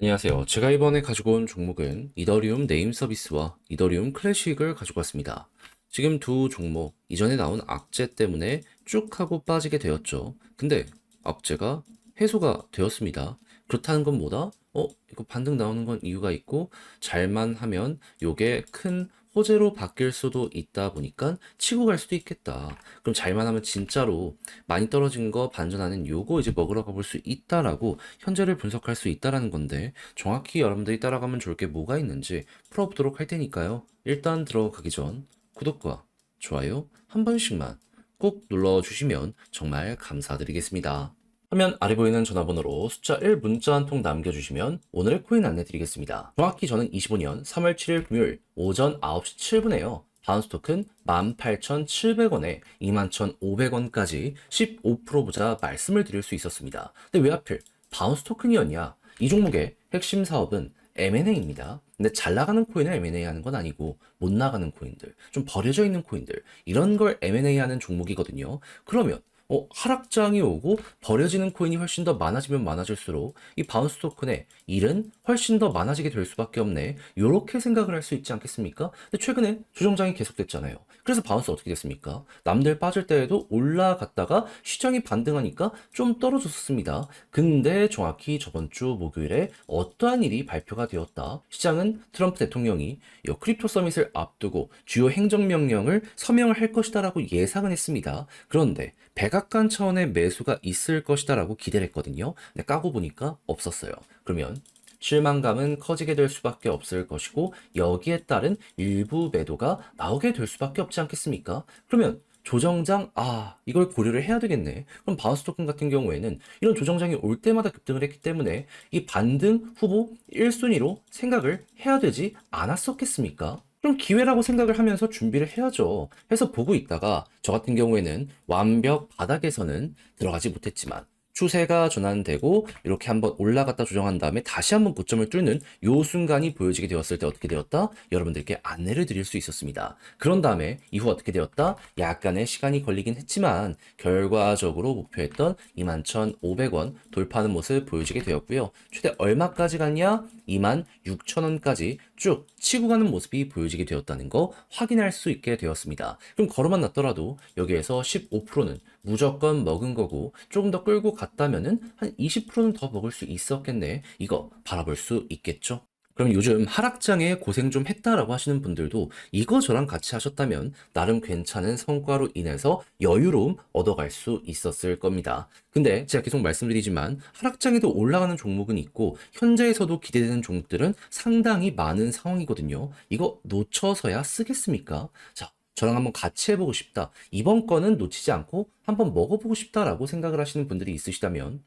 안녕하세요. 제가 이번에 가지고 온 종목은 이더리움 네임 서비스와 이더리움 클래식을 가지고 왔습니다. 지금 두 종목 이전에 나온 악재 때문에 쭉 하고 빠지게 되었죠. 근데 악재가 해소가 되었습니다. 그렇다는 건 뭐다? 어, 이거 반등 나오는 건 이유가 있고 잘만 하면 요게 큰 호재로 바뀔 수도 있다 보니까 치고 갈 수도 있겠다. 그럼 잘만 하면 진짜로 많이 떨어진 거 반전하는 요거 이제 먹으러 가볼 수 있다라고 현재를 분석할 수 있다라는 건데 정확히 여러분들이 따라가면 좋을 게 뭐가 있는지 풀어보도록 할 테니까요. 일단 들어가기 전 구독과 좋아요 한 번씩만 꼭 눌러주시면 정말 감사드리겠습니다. 화면 아래 보이는 전화번호로 숫자 1 문자 한 통 남겨주시면 오늘의 코인 안내 드리겠습니다. 정확히 저는 25년 3월 7일 금요일 오전 9시 7분에요. 바운스 토큰 18,700원에 21,500원까지 15% 보자 말씀을 드릴 수 있었습니다. 근데 왜 하필 바운스 토큰이었냐? 이 종목의 핵심 사업은 M&A입니다. 근데 잘 나가는 코인을 M&A 하는 건 아니고 못 나가는 코인들, 좀 버려져 있는 코인들 이런 걸 M&A 하는 종목이거든요. 그러면 어, 하락장이 오고 버려지는 코인이 훨씬 더 많아지면 많아질수록 이 바운스 토큰의 일은 훨씬 더 많아지게 될 수밖에 없네. 요렇게 생각을 할 수 있지 않겠습니까? 근데 최근에 조정장이 계속됐잖아요. 그래서 바운스 어떻게 됐습니까? 남들 빠질 때에도 올라갔다가 시장이 반등하니까 좀 떨어졌습니다. 근데 정확히 저번 주 목요일에 어떠한 일이 발표가 되었다. 시장은 트럼프 대통령이 이 크립토 서밋을 앞두고 주요 행정명령을 서명을 할 것이다라고 예상은 했습니다. 그런데 백악관 차원의 매수가 있을 것이다라고 기대를 했거든요. 근데 까고 보니까 없었어요. 그러면 실망감은 커지게 될 수밖에 없을 것이고 여기에 따른 일부 매도가 나오게 될 수밖에 없지 않겠습니까? 그러면 조정장 아 이걸 고려를 해야 되겠네. 그럼 바운스 토큰 같은 경우에는 이런 조정장이 올 때마다 급등을 했기 때문에 이 반등 후보 1순위로 생각을 해야 되지 않았었겠습니까? 그럼 기회라고 생각을 하면서 준비를 해야죠. 해서 보고 있다가 저 같은 경우에는 완벽 바닥에서는 들어가지 못했지만 추세가 전환되고 이렇게 한번 올라갔다 조정한 다음에 다시 한번 고점을 뚫는 요 순간이 보여지게 되었을 때 어떻게 되었다? 여러분들께 안내를 드릴 수 있었습니다. 그런 다음에 이후 어떻게 되었다? 약간의 시간이 걸리긴 했지만 결과적으로 목표했던 21,500원 돌파하는 모습 보여지게 되었고요. 최대 얼마까지 갔냐? 26,000원까지 쭉 치고 가는 모습이 보여지게 되었다는 거 확인할 수 있게 되었습니다. 그럼 걸어만 놨더라도 여기에서 15%는 무조건 먹은 거고 조금 더 끌고 갔다면은 한 20%는 더 먹을 수 있었겠네. 이거 바라볼 수 있겠죠? 그럼 요즘 하락장에 고생 좀 했다라고 하시는 분들도 이거 저랑 같이 하셨다면 나름 괜찮은 성과로 인해서 여유로움 얻어갈 수 있었을 겁니다. 근데 제가 계속 말씀드리지만 하락장에도 올라가는 종목은 있고 현재에서도 기대되는 종목들은 상당히 많은 상황이거든요. 이거 놓쳐서야 쓰겠습니까? 자, 저랑 한번 같이 해보고 싶다. 이번 거는 놓치지 않고 한번 먹어보고 싶다라고 생각을 하시는 분들이 있으시다면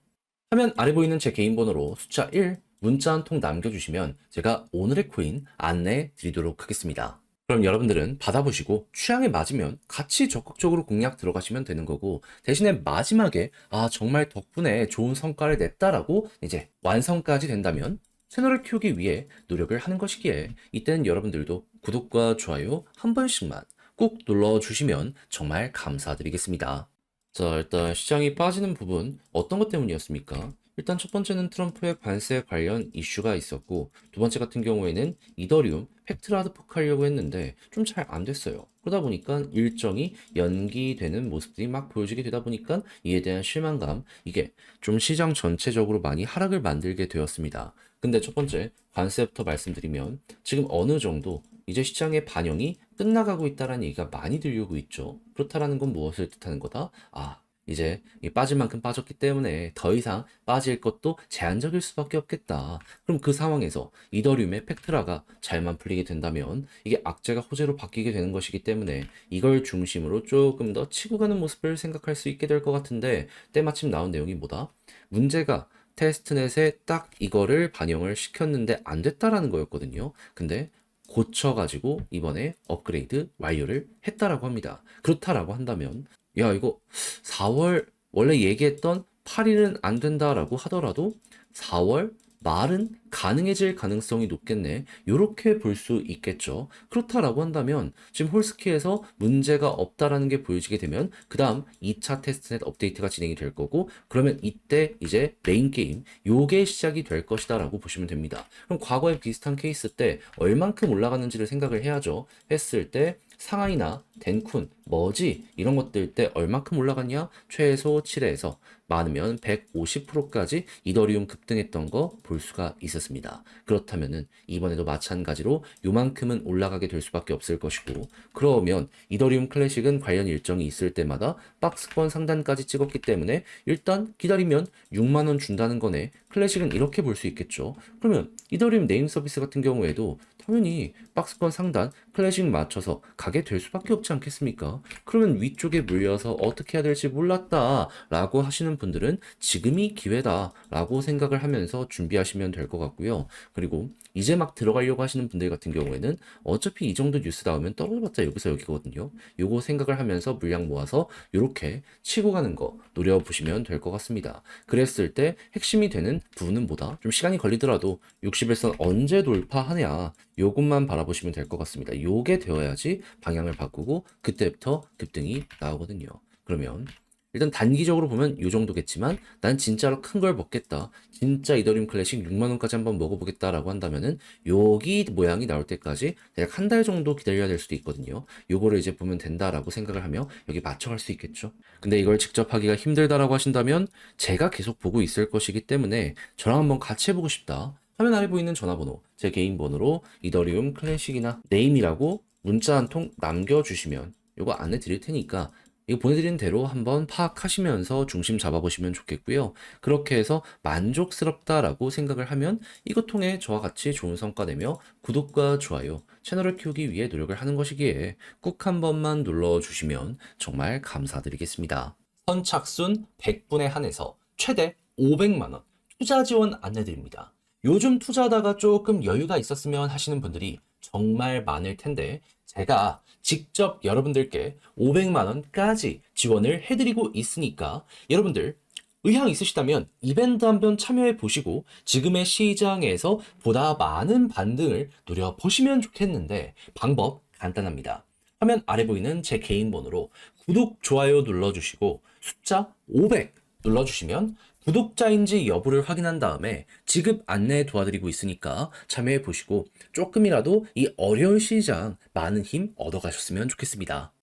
화면 아래 보이는 제 개인 번호로 숫자 1 문자 한 통 남겨주시면 제가 오늘의 코인 안내 드리도록 하겠습니다. 그럼 여러분들은 받아보시고 취향에 맞으면 같이 적극적으로 공략 들어가시면 되는 거고 대신에 마지막에 아 정말 덕분에 좋은 성과를 냈다라고 이제 완성까지 된다면 채널을 키우기 위해 노력을 하는 것이기에 이때는 여러분들도 구독과 좋아요 한 번씩만 꾹 눌러주시면 정말 감사드리겠습니다. 자, 일단 시장이 빠지는 부분 어떤 것 때문이었습니까? 일단 첫 번째는 트럼프의 관세 관련 이슈가 있었고 두 번째 같은 경우에는 이더리움 팩트라드 폭하려고 했는데 좀 잘 안 됐어요. 그러다 보니까 일정이 연기되는 모습들이 막 보여지게 되다 보니까 이에 대한 실망감 이게 좀 시장 전체적으로 많이 하락을 만들게 되었습니다. 근데 첫 번째 관세부터 말씀드리면 지금 어느 정도 이제 시장의 반영이 끝나가고 있다라는 얘기가 많이 들리고 있죠. 그렇다라는 건 무엇을 뜻하는 거다? 아, 이제 이 빠질 만큼 빠졌기 때문에 더 이상 빠질 것도 제한적일 수밖에 없겠다. 그럼 그 상황에서 이더리움의 팩트라가 잘만 풀리게 된다면 이게 악재가 호재로 바뀌게 되는 것이기 때문에 이걸 중심으로 조금 더 치고 가는 모습을 생각할 수 있게 될 것 같은데 때마침 나온 내용이 뭐다? 문제가 테스트넷에 딱 이거를 반영을 시켰는데 안 됐다라는 거였거든요. 근데 고쳐가지고 이번에 업그레이드 완료를 했다라고 합니다. 그렇다라고 한다면 야 이거 4월 원래 얘기했던 8일은 안 된다라고 하더라도 4월 말은 가능해질 가능성이 높겠네. 이렇게 볼 수 있겠죠. 그렇다라고 한다면 지금 홀스키에서 문제가 없다라는 게 보여지게 되면 그 다음 2차 테스트넷 업데이트가 진행이 될 거고 그러면 이때 이제 메인 게임 요게 시작이 될 것이다라고 보시면 됩니다. 그럼 과거에 비슷한 케이스 때 얼만큼 올라가는지를 생각을 해야죠. 했을 때 상하이나 덴쿤, 머지 이런 것들 때 얼마큼 올라갔냐? 최소 7에서 많으면 150%까지 이더리움 급등했던 거 볼 수가 있었습니다. 그렇다면은 이번에도 마찬가지로 요만큼은 올라가게 될 수밖에 없을 것이고 그러면 이더리움 클래식은 관련 일정이 있을 때마다 박스권 상단까지 찍었기 때문에 일단 기다리면 6만 원 준다는 거네. 클래식은 이렇게 볼 수 있겠죠. 그러면 이더리움 네임 서비스 같은 경우에도 당연히 박스권 상단 클래식 맞춰서 가게 될 수밖에 없지 않겠습니까? 그러면 위쪽에 물려서 어떻게 해야 될지 몰랐다 라고 하시는 분들은 지금이 기회다 라고 생각을 하면서 준비하시면 될 것 같고요. 그리고 이제 막 들어가려고 하시는 분들 같은 경우에는 어차피 이 정도 뉴스 나오면 떨어져봤자 여기서 여기거든요. 요거 생각을 하면서 물량 모아서 이렇게 치고 가는 거 노려보시면 될 것 같습니다. 그랬을 때 핵심이 되는 부분은 뭐다? 좀 시간이 걸리더라도 61선 언제 돌파하냐 요것만 바라보시면 될 것 같습니다. 요게 되어야지 방향을 바꾸고 그때부터 급등이 나오거든요. 그러면 일단 단기적으로 보면 이 정도겠지만 난 진짜로 큰 걸 먹겠다. 진짜 이더리움 클래식 6만 원까지 한번 먹어보겠다라고 한다면은 여기 모양이 나올 때까지 대략 한 달 정도 기다려야 될 수도 있거든요. 요거를 이제 보면 된다라고 생각을 하며 여기 맞춰갈 수 있겠죠. 근데 이걸 직접 하기가 힘들다라고 하신다면 제가 계속 보고 있을 것이기 때문에 저랑 한번 같이 해보고 싶다. 화면 아래 보이는 전화번호 제 개인 번호로 이더리움 클래식이나 네임이라고 문자 한 통 남겨주시면 요거 안내 드릴 테니까 이거 보내드린 대로 한번 파악하시면서 중심 잡아보시면 좋겠고요. 그렇게 해서 만족스럽다라고 생각을 하면 이것 통해 저와 같이 좋은 성과 내며 구독과 좋아요, 채널을 키우기 위해 노력을 하는 것이기에 꾹 한 번만 눌러주시면 정말 감사드리겠습니다. 선착순 100분에 한해서 최대 500만원 투자 지원 안내드립니다. 요즘 투자하다가 조금 여유가 있었으면 하시는 분들이 정말 많을 텐데 제가 직접 여러분들께 500만 원까지 지원을 해드리고 있으니까 여러분들 의향 있으시다면 이벤트 한번 참여해 보시고 지금의 시장에서 보다 많은 반등을 노려보시면 좋겠는데 방법 간단합니다. 화면 아래 보이는 제 개인 번호로 구독, 좋아요 눌러주시고 숫자 500 눌러주시면 구독자인지 여부를 확인한 다음에 지급 안내 도와드리고 있으니까 참여해 보시고 조금이라도 이 어려운 시장 많은 힘 얻어가셨으면 좋겠습니다.